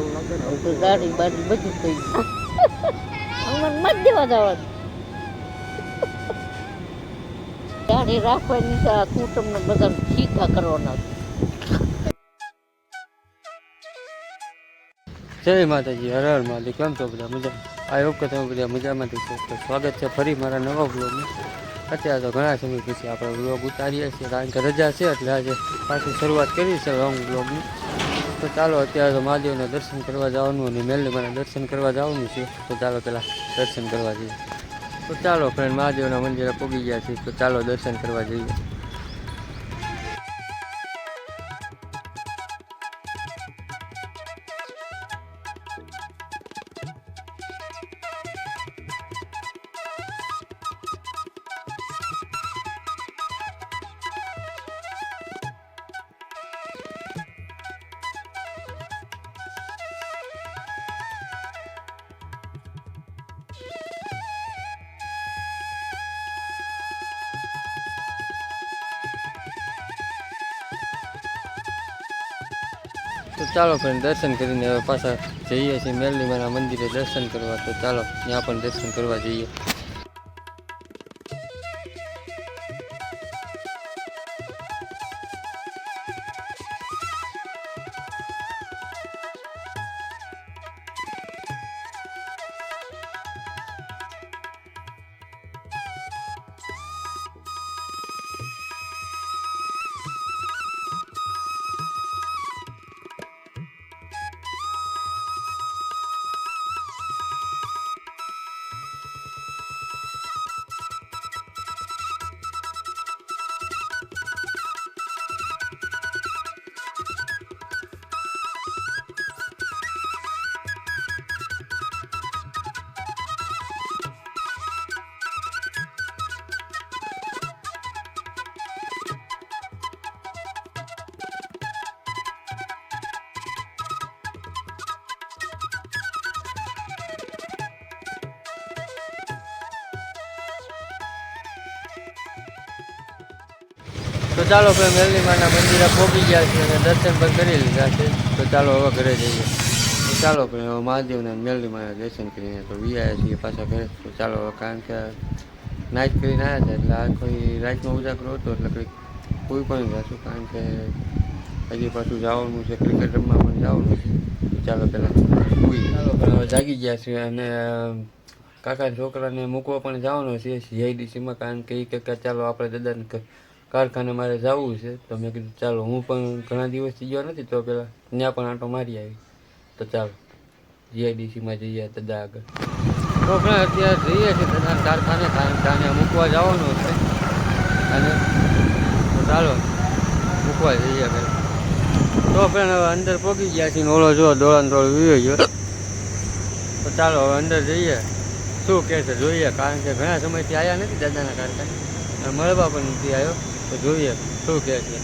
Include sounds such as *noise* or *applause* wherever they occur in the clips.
તો દાઢી બાઢી બધું થઈ ગયું. મત દેવા જવાનું. દાઢી રાખવાની છે આ કુટુંબને બધા ઠીકા કરવાના જય માતાજી હર હર માલિક કેમ છો બધા મજા? આ હોપ તમે બધા મજામાંથી છો? તો સ્વાગત છે ફરી મારા નવા બ્લોગમાં અત્યારે તો ઘણા સમય પછી આપણે બ્લોગ ઉતારીએ છીએ કારણ કે રજા છે એટલે આજે પાછી શરૂઆત કરી છે લોંગ બ્લોગની તો ચાલો અત્યારે તો મહાદેવના દર્શન કરવા જવાનું અને મેલડીમાના દર્શન કરવા જવાનું છે. તો ચાલો પહેલાં દર્શન કરવા જઈએ. તો ચાલો ફ્રેન્ડ મહાદેવના મંદિરે પૂગી ગયા છીએ. તો ચાલો દર્શન કરવા જઈએ. તો ચાલો પણ દર્શન કરીને હવે પાછા જઈએ છીએ મેલડીમાના મંદિરે દર્શન કરવા. તો ચાલો, ત્યાં પણ દર્શન કરવા જઈએ. ચાલો ભાઈ મેલડીમાના મંદિરે પહોંચી ગયા છે અને દર્શન પણ કરી લીધા છે. તો ચાલો હવે ઘરે જઈએ. ચાલો ભાઈ હવે મહાદેવના મેલડીમાના દર્શન કરીને તો વી આવ્યા છીએ પાછા ઘરે. તો ચાલો હવે કારણ કે નાઇટ કરીને આવ્યા હતા એટલે આ કોઈ રાતનો ઉજાગરો હતો એટલે કંઈક કોઈ પણ જશું કારણ કે હજી પાછું જવાનું છે, ક્રિકેટ રમવા પણ જવાનું છે. ચાલો પહેલાં ચાલો પણ હવે જાગી ગયા છે અને કાકા છોકરાને મૂકવા પણ જવાનો છે જીઆઈડીસીમાં કારણ કે એ કે ચાલો આપણે દાદાને કારખાને મારે જવું છે. તો મેં કીધું, ચાલો, હું પણ ઘણા દિવસથી ગયો નથી, તો પેલા ત્યાં પણ આંટો મારી આવી. તો ચાલો જીઆઈડીસીમાં જઈએ દાદા આગળ. તો આપણે અત્યારે જઈએ છીએ દાદાના કારખાને, કારણ કે મૂકવા જવાનું છે. અને તો ચાલો, મૂકવા જઈએ પેલા તો આપણે હવે અંદર પહોંચી ગયા છીએ ઓલો જો દોડાને દોડ વીયો ગયો. તો ચાલો, હવે અંદર જઈએ. શું કહે છે, જોઈએ. કારણ કે ઘણા સમયથી આવ્યા નથી દાદાના કારખાને. મળવા પણ નથી આવ્યો. તો જોઈએ, શું કે છે?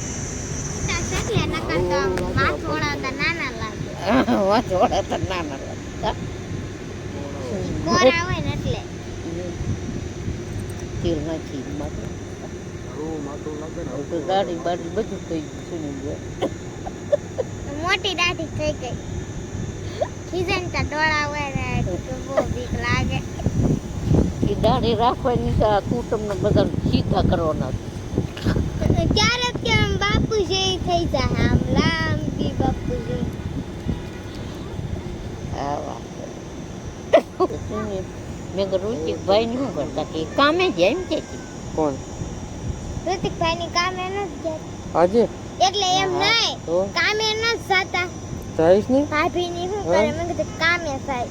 મોટી દાઢી થઈ ગઈ ખીજન તો ડોળા હોય ને બહુ બીક લાગે એ દાઢી રાખવાની છે, આ કુટુંબને બધા સીધા કરવાના ક્યારેક બાપુ જેવી થઈ જાય. આમ લાંબી બાપુ જેવી મેં કીધું ઋતિકભાઈ નું કરતા કે કામે જાય એમ કે. કોણ? ઋતિકભાઈ ની કામે ન આજે? એટલે એમ નહીં કામે ન જતા. જઈશ ને ભાભી ની શું કરે? મેં કીધું કામે જાય.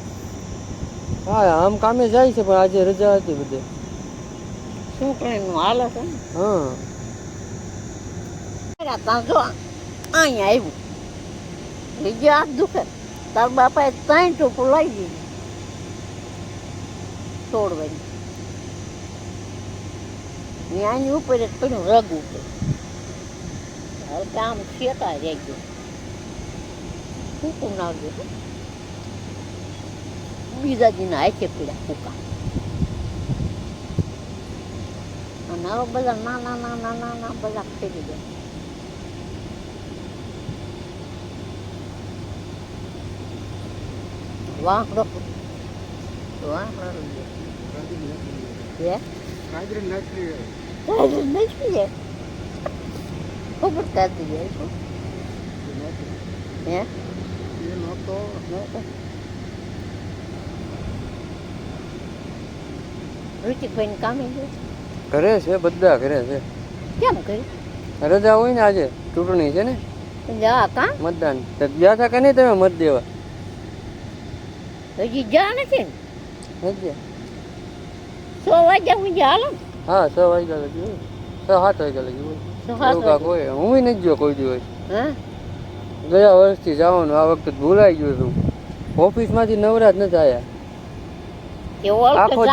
હા આમ કામે જાય છે પણ આજે રજા હતી બધે. શું નું હાલે છે હા. ત્યાં જો અહીંયા આવ્યું. બીજે હાથ દુખે. તાર બાપાએ ત્રણ ટોપું લઈ દીધું. છોડવાની. ત્યાંની ઉપર જ પડ્યું રગ ઉપર હલકા આમ શેતા રહી ગયો ફૂકું નાખજો હો. બીજા દીના હાથે પડ્યા ફૂકા. અને હવે બધા નાના નાના નાના બધા ફેરી ગયા. નથી જાય ખબર કાઢી જાય શું? હે? એ નહોતો ઋતિકભાઈને કામે ઘરે છે બધા ઘરે છે. કેમ કરી રજા હોય ને આજે ચૂંટણી છે ને? જા કાં? મતદાન. ગયા હતા કે નહીં તમે મત દેવા? હજી જા નથી સો વાગ્યા હું હાલો હા સો વાગ્યા લગી સો સાત વાગ્યા લગી હું નથી ગયો કોઈ દિવસ. હા? ગયા વર્ષથી જવાનું. આ વખતે ભૂલાઈ ગયું છું. ઓફિસમાંથી નવરાજ નથી આવ્યા આખો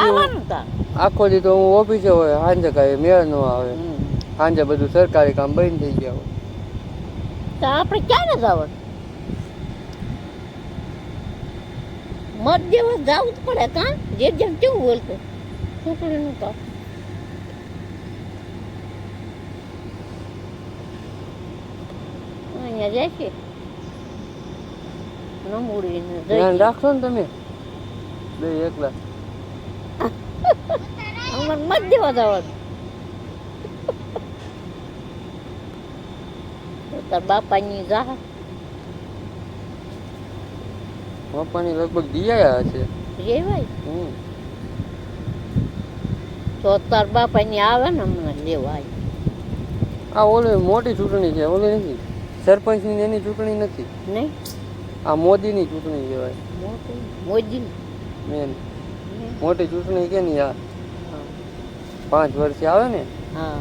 આખો દી તો હું ઓફિસે હોય. સાંજે કાંઈ મેળ ન આવે. સાંજે બધું સરકારી કામ બંધ થઈ ગયા હોય. તો આપણે ક્યારે જવાનું મત દેવા ગાવું જ પડે કાં? જે જેમ કેવું બોલતું છોકરીનું કામ અહીંયા જાય છે. ધ્યાન રાખશો ને તમે? બે એકલા. અમારે મત દેવા જવાનું તાર બાપાની જા પપ્પાની લગભગ દિયા હશે રે ભાઈ હમ. તો તાર બાપાની આવે ને હમણાં લેવાય આ ઓલી મોટી ચૂંટણી છે ઓલી નથી? સરપંચની એની ચૂંટણી નથી? નહીં? આ મોદીની ચૂંટણી કહેવાય. મોદી? મેન. મોટી ચૂંટણી કે નહીં આ પાંચ વર્ષે આવે ને? હા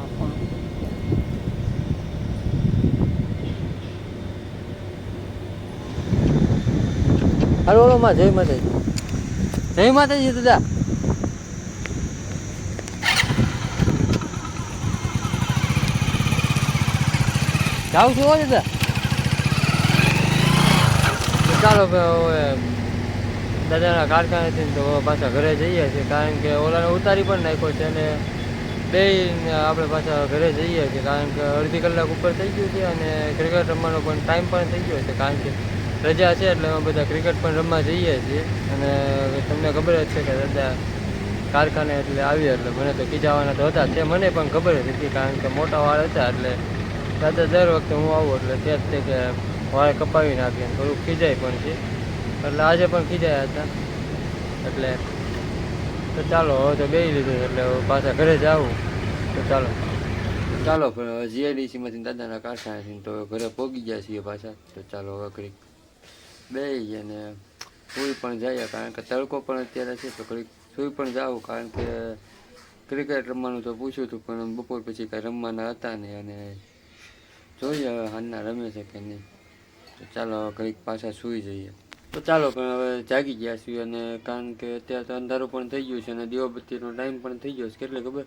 પણ હાલો ઓલો માં જય માતાજી. જય માતાજી દાદા. જાઉં છું દાદા? ચાલો દાદાના કારખાનેથી તો પાછા ઘરે જઈએ છીએ, કારણ કે ઓલાને ઉતારી પણ નાખ્યો છે અને બે આપણે પાછા ઘરે જઈએ છીએ, કારણ કે અડધી કલાક ઉપર થઈ ગયું છે અને ક્રિકેટ રમવાનો પણ ટાઈમ પણ થઈ ગયો છે, કારણ કે રજા છે એટલે અમે બધા ક્રિકેટ પણ રમવા જઈએ છીએ. અને તમને ખબર જ છે કે દાદા કારખાને એટલે આવ્યા એટલે મને તો ખીજાવાના તો હતા તે મને પણ ખબર જ હતી કારણ કે મોટા વાળ હતા એટલે દાદા દર વખતે હું આવું એટલે તે જ તે કે વાળ કપાવી નાખીએ થોડુંક ખીજાય પણ છે. એટલે આજે પણ ખીજાયા હતા. એટલે તો ચાલો, હવે તો બે લીધું એટલે પાછા ઘરે જ આવું. તો ચાલો. ચાલો, પણ જીઆઈડીસીમાંથી દાદાના કારખાનેથી તો ઘરે પહોંચી ગયા છીએ પાછા. તો ચાલો, હવે ઘડીક બેસી ગયા ને સુઈ પણ જઈએ, કારણ કે તડકો પણ અત્યારે છે, તો ઘડીક સુઈ પણ જાવું કારણ કે ક્રિકેટ રમવાનું તો પૂછ્યું હતું, પણ બપોર પછી કાંઈ રમવાના હતા નહીં અને જોઈએ હવે હાલના રમે છે કે નહીં. તો ચાલો ઘડીક પાછા સૂઈ જઈએ. તો ચાલો પણ હવે જાગી ગયા છીએ અને કારણ કે અત્યારે તો અંધારું પણ થઈ ગયું છે અને દીવાબત્તીનો ટાઈમ પણ થઈ ગયો છે. કેટલી ખબર?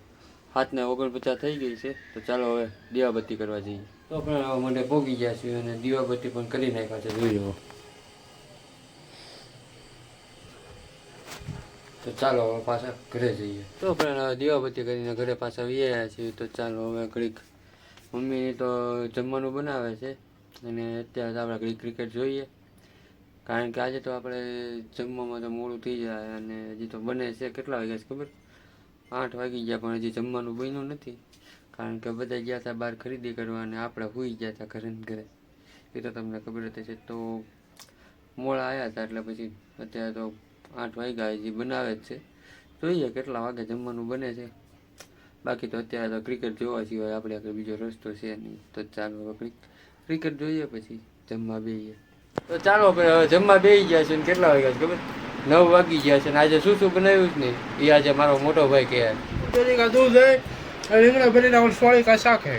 હાથને ઓગણપચાસ થઈ ગઈ છે. તો ચાલો હવે દીવાબત્તી કરવા જઈએ. તો પણ હવે મને પોગી ગયા છીએ અને દીવાબત્તી પણ કરી નાખ્યા છે, જોઈ લો. તો ચાલો હવે પાછા ઘરે જઈએ. તો પણ દીવાબત્તી કરીને ઘરે પાછા આવ્યા છીએ, તો ચાલો હવે ઘડીક મમ્મી તો જમવાનું બનાવે છે અને અત્યારે તો આપણે ઘડીક ક્રિકેટ જોઈએ. કારણ કે આજે તો આપણે જમવામાં તો મોડું થઈ જાય અને હજી તો બને છે કેટલા વાગ્યા છે ખબર? આઠ વાગી ગયા પણ હજી જમવાનું બન્યું નથી. કારણ કે બધા ગયા હતા બહાર ખરીદી કરવા અને આપણે સૂઈ ગયા હતા ઘરે ઘરે. એ તો તમને ખબર જ છે તો મોડા આવ્યા હતા એટલે પછી અત્યારે તો આઠ વાગ્યા હજી બનાવે જ છે. જોઈએ કેટલા વાગે જમવાનું બને છે. બાકી તો અત્યારે તો ક્રિકેટ જોવા સિવાય આપણે આગળ બીજો રસ્તો છે નહીં તો ચાલો હવે ક્રિકેટ જોઈએ પછી જમવા બેહીએ. તો ચાલો આપણે હવે જમવા બેસી ગયા છે ને કેટલા વાગ્યા છે ખબર? નવ વાગી ગયા છે ને આજે શું શું બનાવ્યું જ નહીં એ આજે મારો મોટો ભાઈ કહેવાય દૂધ રીંગણા ભરીને સોળી શાક હે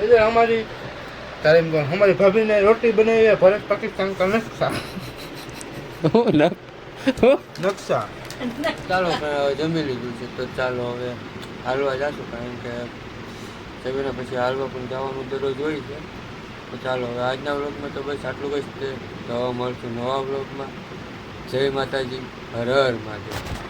એટલે અમારી તારે અમારી ભાભીને રોટલી બનાવી ભરત પાકિસ્તાન કા નસ્તા *laughs* નકશા. ચાલો જમી લીધું છે તો ચાલો હવે હાલવા જાશું કારણ કે જમીને પછી હાલવા પણ જવાનું દરરોજ હોય છે. તો ચાલો હવે આજના વ્લોગમાં તો બસ આટલું જ. છે તો મળશું નવા વ્લોગમાં. જય માતાજી હર હર મહાદેવ.